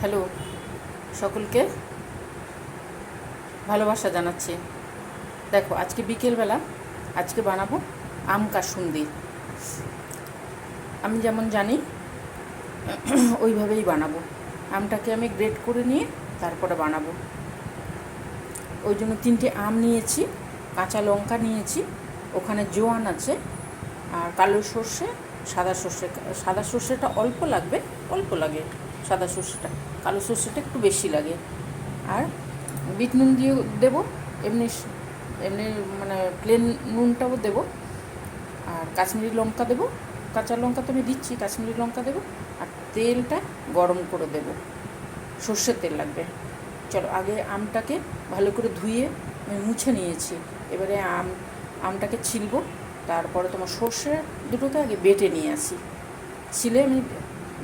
Hello, সকলকে ভালোবাসা জানাচ্ছি। দেখো, আজকে বিকেলবেলা আজকে বানাবো আম কাসুন্দি। আমি যেমন জানি, ওইভাবেই বানাবো। আমটাকে আমি গ্রেট করে নিয়ে তারপরে বানাবো। ওই জন্য তিনটে আম নিয়েছি, কাঁচা লঙ্কা নিয়েছি, ওখানে জোয়ান আছে আর কালো সর্ষে, সাদা সর্ষে, সাদা সর্ষেটা অল্প লাগবে, অল্প লাগে সাদা সর্ষেটা। কালো সর্ষেটা একটু বেশি লাগে। আর বিট নুন দিয়েও দেবো, এমনি এমনি মানে প্লেন নুনটাও দেবো। আর কাশ্মীরি লঙ্কা দেবো, কাঁচা লঙ্কা তো আমি দিচ্ছি, কাশ্মীরি লঙ্কা দেবো। আর তেলটা গরম করে দেবো, সর্ষের তেল লাগবে। চলো আগে আমটাকে ভালো করে ধুয়ে আমি মুছে নিয়েছি। এবারে আম, আমটাকে ছিলবো, তারপরে তোমার সর্ষে দুটোকে আগে বেটে নিয়ে আসি। ছিলে আমি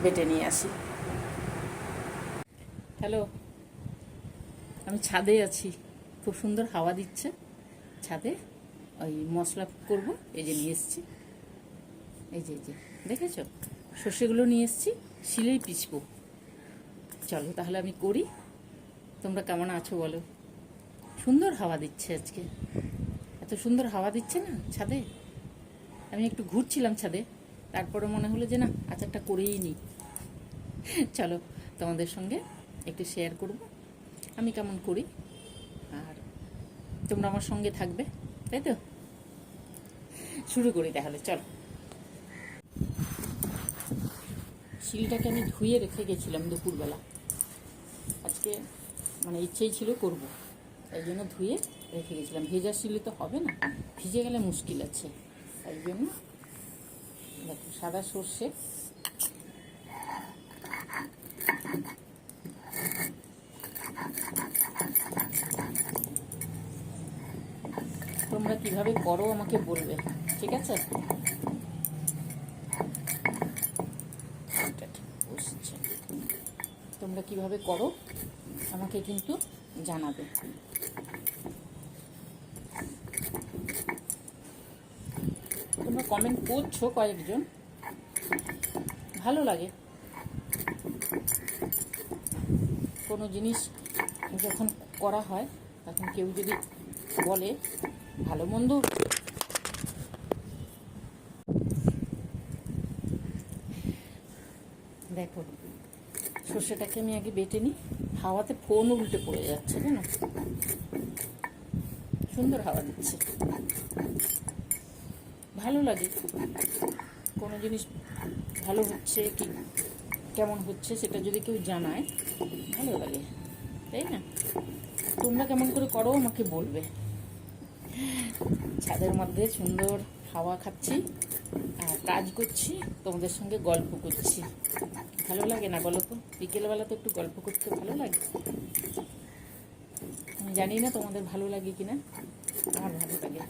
বেটে নিয়ে আসি। হ্যালো? আমি ছাদে আছি। খুব সুন্দর হাওয়া দিচ্ছে। ছাদে ওই মশলা করব, এই যে নিয়ে এসছি। এই যে এই যে, দেখেছ? সর্ষেগুলো নিয়ে এসছি, শিলেই পিছবো চলো তাহলে আমি করি। তোমরা কেমন আছো বলো? সুন্দর হাওয়া দিচ্ছে আজকে। এত সুন্দর হাওয়া দিচ্ছে না ছাদে? আমি একটু ঘুরছিলাম ছাদে তারপরে মনে হলো যে না আচারটা করেই নিই চলো তোমাদের সঙ্গে একটু শেয়ার করব। আমি কেমন করি? আর তোমরা আমার সঙ্গে থাকবে, তাই তো? শুরু করি তাহলে, চলো। শিলটাকে আমি ধুয়ে রেখে গেছিলাম দুপুরবেলা। আজকে মানে ইচ্ছেই ছিল করব। তাই জন্য ধুয়ে রেখে গেছিলাম। ভেজা শিলে তো হবে না, ভিজে গেলে মুশকিল আছে। তাই জন্য সাদা সর্ষে তোমরা কীভাবে করো আমাকে বলবে, ঠিক আছে? তোমরা কীভাবে করো আমাকে কিন্তু জানাবে। তোমরা কমেন্ট করছ কয়েকজন। ভালো লাগে। কোনো জিনিস যখন করা হয়, তখন কেউ যদি বলে ভালো মন্দ দেখো, সর্ষেটাকে আমি আগে বেটে নিই। হাওয়াতে ফোন উল্টে পড়ে যাচ্ছে, জানো? সুন্দর হাওয়া দিচ্ছে। ভালো লাগে। কোনো জিনিস ভালো হচ্ছে কি, কেমন হচ্ছে সেটা যদি কেউ জানায়, ভালো লাগে, তাই না? তোমরা কেমন করে করো, আমাকে বলবে। ছাদের মধ্যে সুন্দর হাওয়া খাচ্ছি আর কাজ করছি, তোমাদের সঙ্গে গল্প করছি। ভালো লাগে না বলো তো? বিকেলবেলা তো একটু গল্প করতে ভালো লাগে? আমি জানি না তোমাদের ভালো লাগে কিনা আমার ভালো লাগে।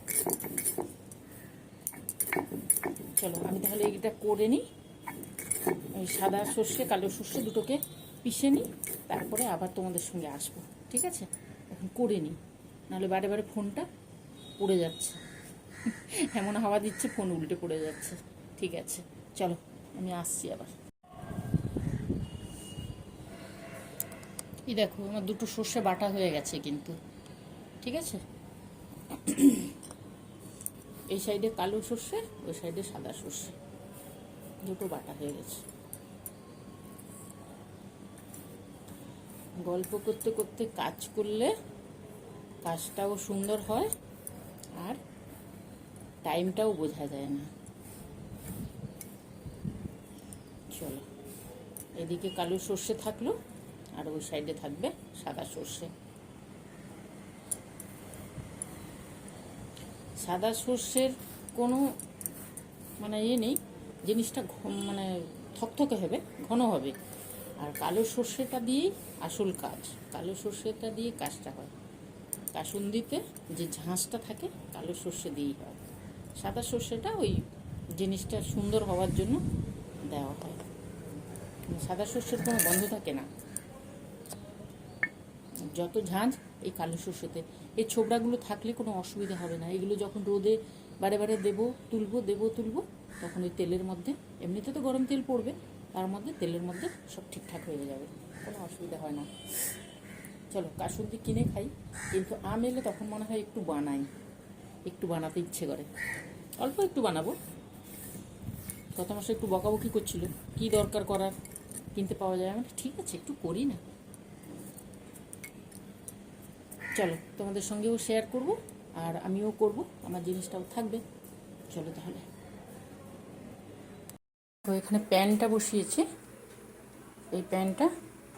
চলো, আমি তাহলে এইটা করে নিই। ওই সাদা সর্ষে, কালো সর্ষে দুটোকে পিষে নিই, তারপরে আবার তোমাদের সঙ্গে আসব, ঠিক আছে? এখন করে নিই, নাহলে বারে বারে ফোনটা পড়ে যাচ্ছে। এমন হাওয়া দিচ্ছে, ফোন উল্টে পড়ে যাচ্ছে। ঠিক আছে, চলো, আমি আসছি আবার। এই দেখো, আমার দুটো সর্ষে বাটা হয়ে গেছে কিন্তু। ঠিক আছে? এই সাইডে কালো সর্ষে, ওই সাইডে সাদা সর্ষে। দুটো বাটা হয়ে গেছে। গল্প করতে করতে কাজ করলে কাজটাও সুন্দর হয়। আর টাইমটাও বোঝা যায় না। চলো, এদিকে কালো সর্ষে থাকল, আর ওই সাইডে থাকবে সাদা সর্ষে। সাদা সর্ষের কোনো মানে ইয়ে নেই, জিনিসটা মানে থকথকে হবে, ঘন হবে। আর কালো সর্ষেটা দিয়েই আসল কাজ। কালো সর্ষেটা দিয়ে কাজটা হয়। কাসুন্দিতে যে ঝাঁসটা থাকে, কালো সর্ষে দিয়েই হয়। সাদা সর্ষেটা ওই জিনিসটা সুন্দর হওয়ার জন্য দেওয়া হয়। সাদা সর্ষের কোনো গন্ধ থাকে না। যত ঝাঁঝ এই কালো সর্ষেতে। এই ছোবড়াগুলো থাকলে কোনো অসুবিধা হবে না। এগুলো যখন রোদে বারে বারে দেবো, তুলবো দেবো, তুলবো, তখন ওই তেলের মধ্যে, এমনিতে তো গরম তেল পড়বে, তার মধ্যে তেলের মধ্যে সব ঠিকঠাক হয়ে যাবে। কোনো অসুবিধা হয় না। চলো কাসুন্দি কিনে খাই। কিন্তু আম এলে তখন মনে হয় একটু বানাই। একটু বানাতে ইচ্ছে করে। অল্প একটু বানাবো। গত মাসে একটু বকাবকি করছিল। কি দরকার করার? কিনতে পাওয়া যায় আমি ঠিক আছে, একটু করি না। চলো, তোমাদের সঙ্গেও শেয়ার করব আর আমিও করব। আমার জিনিসটাও থাকবে। চলো তাহলে। তো এখানে প্যানটা বসিয়েছি। এই প্যানটা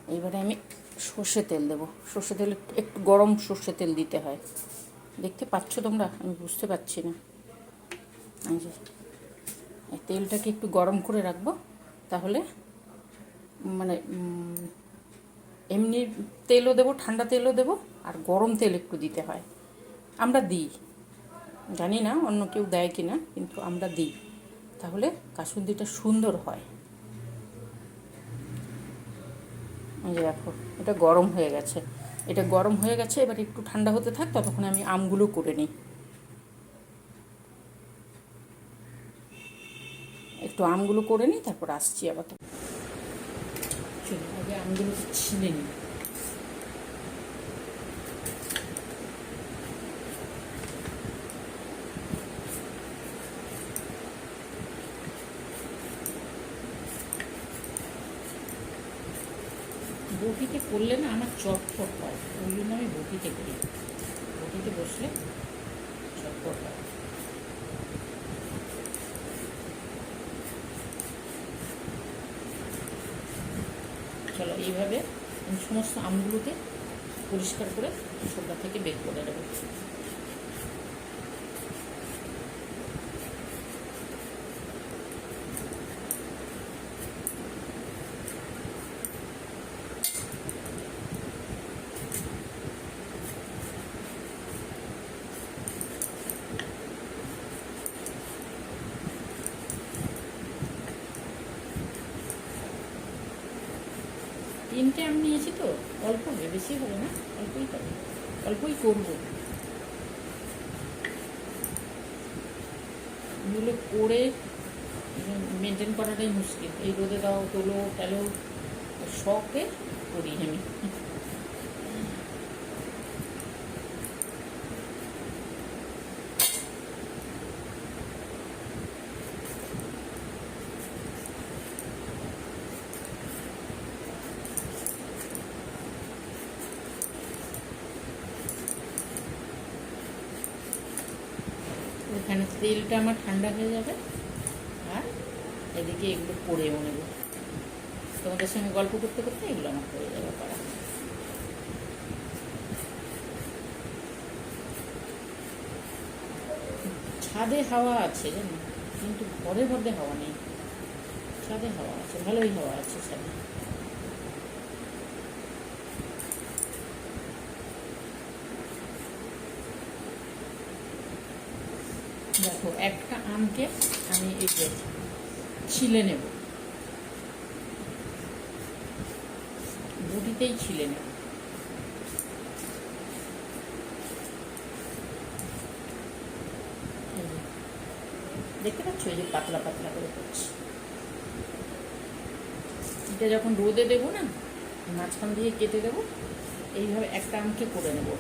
এইবারে আমি সর্ষে তেল দেবো। সর্ষে তেল একটু- গরম সর্ষে তেল দিতে হয়। দেখতে পাচ্ছ তোমরা? আমি বুঝতে পারছি না। তেলটাকে একটু গরম করে রাখব। তাহলে মানে এমনি তেলও দেবো, ঠান্ডা তেলও দেবো, আর গরম তেল একটু দিতে হয়। আমরা দিই। জানি না অন্য কেউ দেয় কি না কিন্তু আমরা দিই। তাহলে কাসুন্দিটা সুন্দর হয় এই যে দেখো, এটা গরম হয়ে গেছে। এটা গরম হয়ে গেছে, এবার একটু ঠান্ডা হতে থাক, ততক্ষণ আমি আমগুলো করে নিই। একটু আমগুলো করে নিই, তারপর আসছি আবার তো আগে আমগুলো ছিলে নিই বটিতে করলে না আমার চটফট হয়। ওই জন্য আমি বটিতে করি। বটিতে বসলে চটফট হয়। চলো এইভাবে আমি সমস্ত আমগুলোকে পরিষ্কার করে সবটা থেকে বের করে দেবো তিনটে আম নিয়েছি তো অল্প বেশি হবে না, অল্পই পাবে অল্পই করব। এগুলো করে মেনটেন করাটাই মুশকিল। এই রোদে দাও, তোলো তেলো শখে করি আমি ওখানে তেলটা আমার ঠান্ডা হয়ে যাবে। আর এদিকে এগুলো পরেও নেব। তোমাদের সঙ্গে গল্প করতে করতে এগুলো আমার পড়ে যাবে পারা ছাদে হাওয়া আছে জানো? কিন্তু ঘরে ঘরে হাওয়া নেই। ছাদে হাওয়া আছে, ভালোই হাওয়া আছে ছাদে দেখো আমকে আমি এই যে ছিলে নেব। বটিতেই ছিলে নেব। দেখতে পাচ্ছ এই যে পাতলা পাতলা করে করছি। এটা যখন রোদে দেবো না, মাঝখান দিয়ে কেটে দেবো, এইভাবে একটা আমকে করে নেব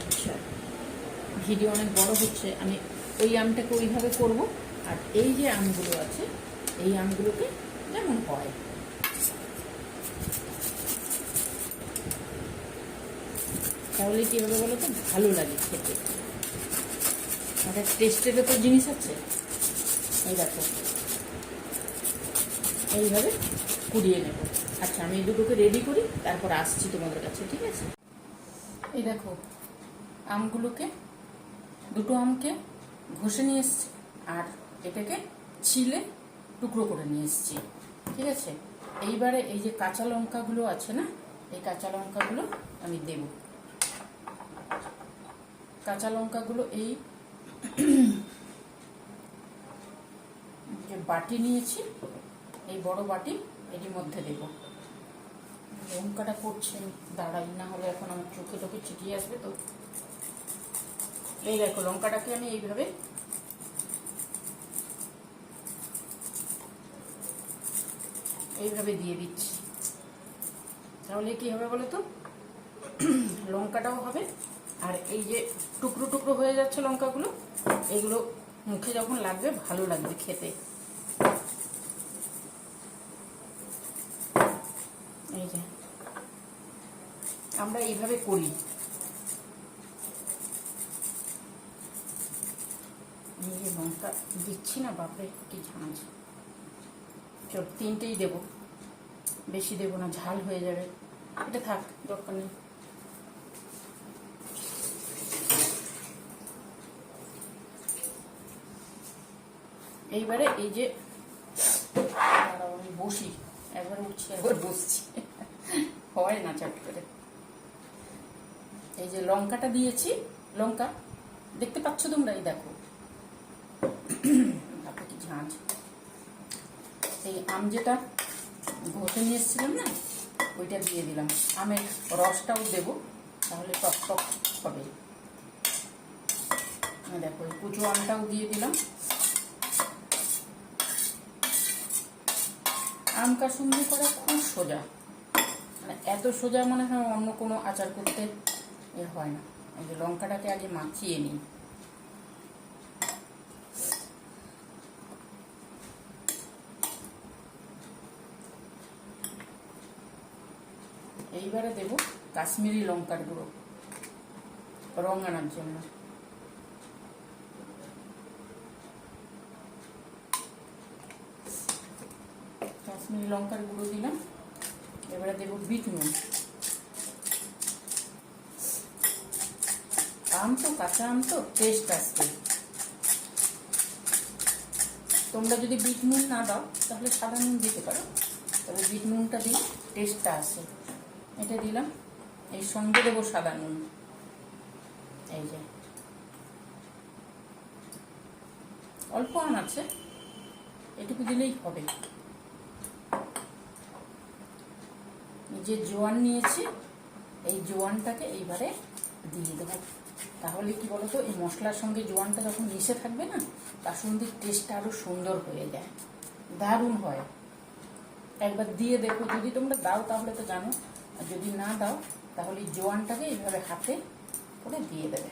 আচ্ছা ভিডিও অনেক বড় হচ্ছে, আমি ওই আমটাকে ওইভাবে করব। আর এই যে আমগুলো আছে, এই আমগুলোকে যেমন হয়। তাহলে কি হবে বলো তো ভালো লাগে খেতে। আর টেস্টেরও তো জিনিস আছে। এই দেখো। এইভাবে কুড়িয়ে নেব। আচ্ছা আমি এই দুটোকে রেডি করি, তারপর আসছি তোমাদের কাছে, ঠিক আছে? এই দেখো, আমগুলোকে দুটো আমকে ঘষে নিয়ে এসছি আর এটাকে ছিলে টুকরো করে নিয়ে এসছি। ঠিক আছে? এইবারে এই যে কাঁচা লঙ্কাগুলো আছে না, এই কাঁচা লঙ্কাগুলো আমি দেব। কাঁচা লঙ্কাগুলো এই যে বাটি নিয়েছি, এই বড় বাটি এটির মধ্যে দেব। লঙ্কাটা করছে, দাঁড়াই, না হলে এখন আমার চোখে টোকে চিটিয়ে আসবে তো। এই দেখো, লঙ্কাটাকে আমি এইভাবে এইভাবে দিয়ে দিচ্ছি। তাহলে কি হবে বলো তো? লঙ্কাটাও হবে, আর এই যে টুকরো টুকরো হয়ে যাচ্ছে লঙ্কাগুলো, এগুলো মুখে যখন লাগবে ভালো লাগবে খেতে। এই যে, আমরা এইভাবে করি। এই যে লঙ্কা দিচ্ছি না বাপরে কি ঝাঁঝ চল তিনটেই দেবো। বেশি দেবো না ঝাল হয়ে যাবে। এটা থাক দরকার নেই। এইবারে এই যে আমি বসি। একবার উঠছি একবার বসছি। হয় না চট করে। এই যে লঙ্কাটা দিয়েছি লঙ্কা দেখতে পাচ্ছ তোমরা? এই দেখো তারপর কি ঝাঁঝ এই আম যেটা ঘষে নিয়ে এসেছিলাম না, ওইটা দিয়ে দিলাম। আমের রসটাও দেব, তাহলে টক টক হবে। দেখো, এই কুচো আমটাও দিয়ে দিলাম। আম কাসুন্দি করা খুব সোজা। মানে এত সোজা মনে হয় অন্য কোনো আচার করতে এ হয় না। এই যে লঙ্কাটাকে আগে মাখিয়ে নিই। এইবারে দেব কাশ্মীরি লঙ্কার গুঁড়ো। রং আনার জন্য। কাশ্মীরি লঙ্কার গুঁড়ো দিলাম। এবারে দেব বিট নুন। আম তো, কাঁচা আম তো টেস্ট আসবে। তোমরা যদি বিট নুন না দাও, তাহলে সাদা নুন দিতে পারো। তবে বিট নুনটা দিলে টেস্টটা আসে। এটা দিলাম। এই সঙ্গে দেবো সাদা নুন। এই যে। অল্প আম আছে। এটুকু দিলেই হবে। যে জোয়ান নিয়েছি, এই জোয়ানটাকে এইবারে দিয়ে দেবো। তাহলে কি বলতো, এই মশলার সঙ্গে জোয়ানটা যখন মিশে থাকবে না, তার সঙ্গে টেস্টটা আরও সুন্দর হয়ে যায়। দারুণ হয়। একবার দিয়ে দেখো, যদি তোমরা দাও তাহলে তো জানো। আর যদি না দাও, তাহলে জোয়ানটাকে এইভাবে হাতে করে দিয়ে দেবে।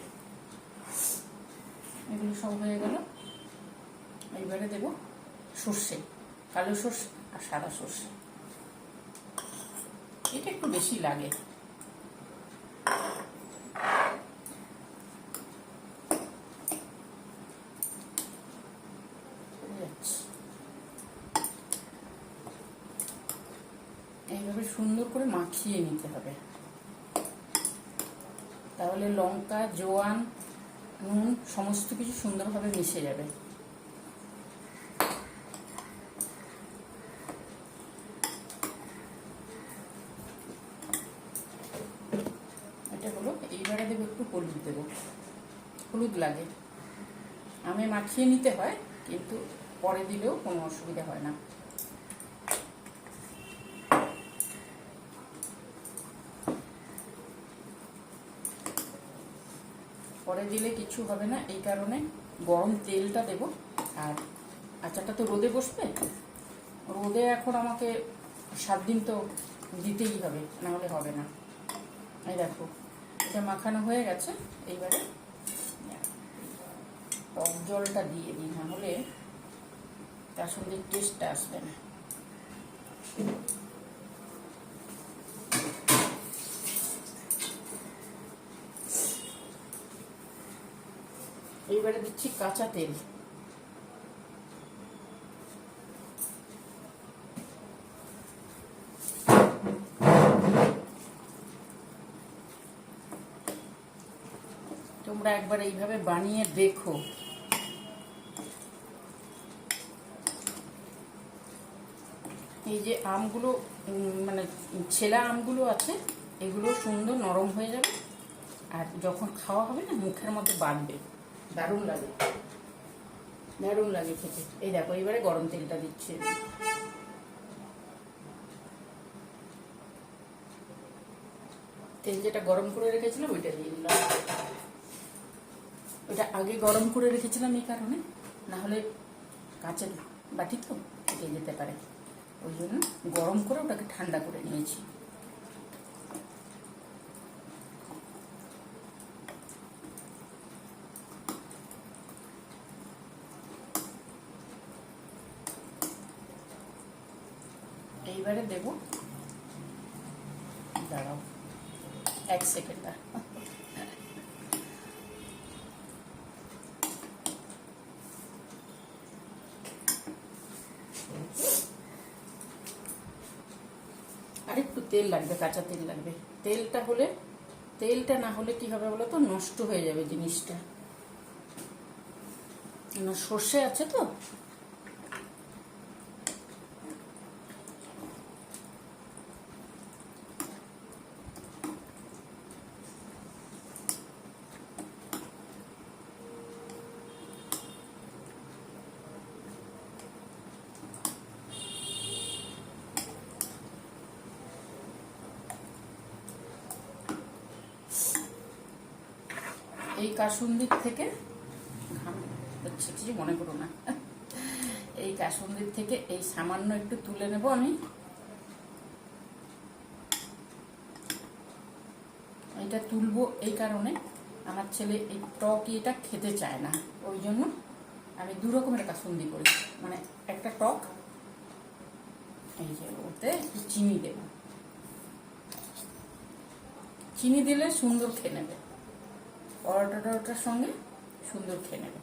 এগুলো সব হয়ে গেল। এইবারে দেব সর্ষে, কালো সর্ষে আর সাদা সর্ষে। এটা একটু বেশি লাগে যাচ্ছে। এইভাবে সুন্দর করে মাখিয়ে নিতে হবে। তাহলে লঙ্কা, জোয়ান, নুন সমস্ত কিছু সুন্দরভাবে মিশে যাবে। এটা হলো, এইবারে দেবো একটু হলুদ দেবো। হলুদ লাগে। আমি মাখিয়ে নিতে হয়, কিন্তু পরে দিলেও কোনো অসুবিধা হয় না। পরে দিলে কিছু হবে না, এই কারণে গরম তেলটা দেব। আর আচারটা তো রোদে বসবে? রোদে এখন আমাকে সাত দিন তো দিতেই হবে, নাহলে হবে না। এই দেখো, এটা মাখানো হয়ে গেছে, এইবারে টক জলটা দিয়ে দিই, নাহলে তার সঙ্গে টেস্টটা আসবে না। এইবারে দিচ্ছি কাঁচা তেল। তোমরা একবার এইভাবে বানিয়ে দেখো। এই যে আমগুলো মানে ছেলা আমগুলো আছে, এগুলো সুন্দর নরম হয়ে যাবে, আর যখন খাওয়া হবে না, মুখের মধ্যে বাঁধবে। দারুণ লাগে। দারুণ লাগে খেতে। এই দেখো, এবারে গরম তেলটা দিচ্ছে। তেল যেটা গরম করে রেখেছিলাম, ওইটা দিয়ে দিলাম। ওইটা আগে গরম করে রেখেছিলাম এই কারণে, না হলে কাঁচের বাটি তো যেতে পারে। ওই জন্য গরম করে ওটাকে ঠান্ডা করে নিয়েছি। এইবারে দেব। দাঁড়াও, এক সেকেন্ড আরেকটু তেল লাগবে, কাঁচা তেল লাগবে। তেলটা হলে, তেলটা না হলে কি হবে বলো তো? নষ্ট হয়ে যাবে জিনিসটা। সর্ষে আছে তো? এই কাসুন্দির থেকে হচ্ছে কিছু মনে করো না? এই কাসুন্দির থেকে এই সামান্য একটু তুলে নেব আমি। এটা তুলবো এই কারণে আমার ছেলে এই টক এটা খেতে চায় না, ওই জন্য আমি দু রকমের কাসুন্দি করি। মানে একটা টক, এই যে ওতে চিনি দেব। চিনি দিলে সুন্দর খেয়ে নেবে। পরোটা টরোটার সঙ্গে সুন্দর খেয়ে নেবে।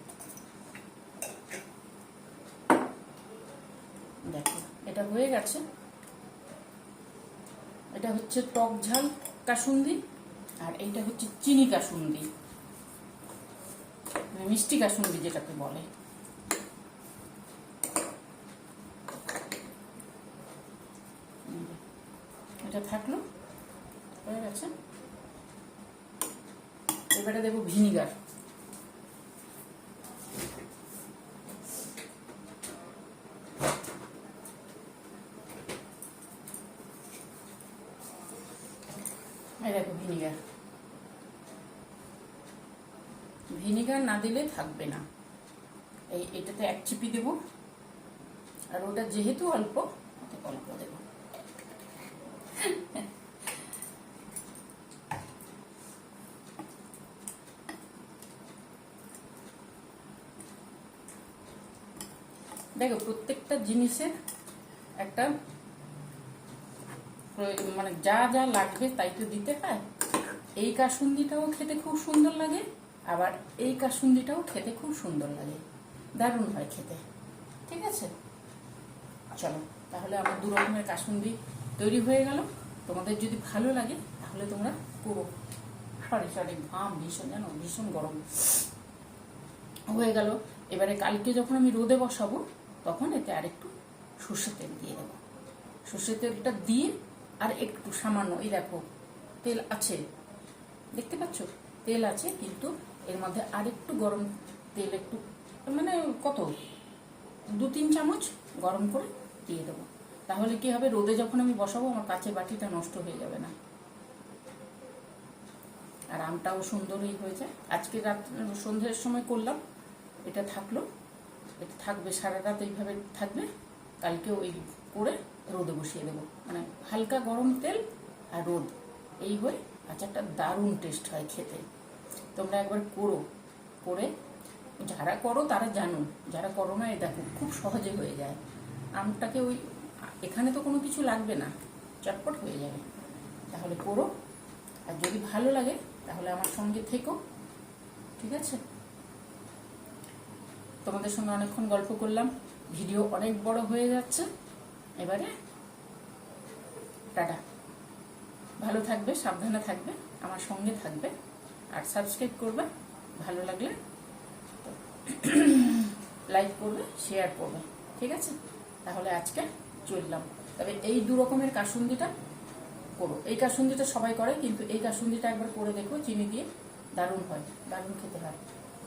দেখো, এটা হয়ে গেছে। এটা হচ্ছে টক ঝাল কাসুন্দি, আর এইটা হচ্ছে চিনি কাসুন্দি। মানে মিষ্টি কাসুন্দি যেটাকে বলে। এটা থাকল হয়ে গেছে এবারে দেবো ভিনিগার। ভিনিগার না দিলে থাকবে না। এই এটাতে এক চিপি দেবো। আর ওটা যেহেতু অল্প দেবো দেখো, প্রত্যেকটা জিনিসের একটা মানে যা যা লাগবে তাই তো দিতে হয়। এই কাসুন্দিটাও খেতে খুব সুন্দর লাগে, আবার এই কাসুন্দিটাও খেতে খুব সুন্দর লাগে। দারুণ হয় খেতে, ঠিক আছে? চলো, তাহলে আমার দু রকমের কাসুন্দি তৈরি হয়ে গেল। তোমাদের যদি ভালো লাগে, তাহলে তোমরা পুরো, সরি সরি, ঘাম ভীষণ, জানো, ভীষণ গরম হয়ে গেল। এবারে কালকে যখন আমি রোদে বসাবো তখন এতে আরেকটু সর্ষের তেল দিয়ে দেবো। সর্ষের তেলটা দিয়ে আর একটু সামান্য, এই দেখো, তেল আছে। দেখতে পাচ্ছ? তেল আছে, কিন্তু এর মধ্যে আর একটু গরম তেল একটু মানে কত? দু তিন চামচ গরম করে দিয়ে দেবো। তাহলে কি হবে? রোদে যখন আমি বসাবো, আমার কাছে বাটিটা নষ্ট হয়ে যাবে না। আর আমটাও সুন্দরই হয়ে যায়। আজকে রাত, সন্ধ্যের সময় করলাম, এটা থাকল। এটা থাকবে, সারা রাত এইভাবে থাকবে কালকে ওই করে রোদে বসিয়ে দেবো। মানে হালকা গরম তেল আর রোদ, এই হয়ে আচারটা দারুণ টেস্ট হয় খেতে। তোমরা একবার করো, করে যারা করো তারা জানো, যারা করো না এই দেখো খুব সহজে হয়ে যায়। আমটাকে ওই, এখানে তো কোনো কিছু লাগবে না, চটপট হয়ে যাবে। তাহলে করো, আর যদি ভালো লাগে তাহলে আমার সঙ্গে থেকো, ঠিক আছে? তোমাদের সঙ্গে অনেকক্ষণ গল্প করলাম। ভিডিও অনেক বড় হয়ে যাচ্ছে। এবারে টাটা। ভালো থাকবে, সাবধানে থাকবে, আমার সঙ্গে থাকবে আর সাবস্ক্রাইব করবে, ভালো লাগলে লাইক করবে শেয়ার করবে, ঠিক আছে? তাহলে আজকে চললাম। তবে এই দু রকমের কাসুন্দিটা করো। এই কাসুন্দিটা সবাই করে, কিন্তু এই কাসুন্দিটা একবার করে দেখো, চিনি দিয়ে দারুণ হয়, দারুণ খেতে হয়।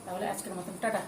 তাহলে আজকের মতন, টাটা।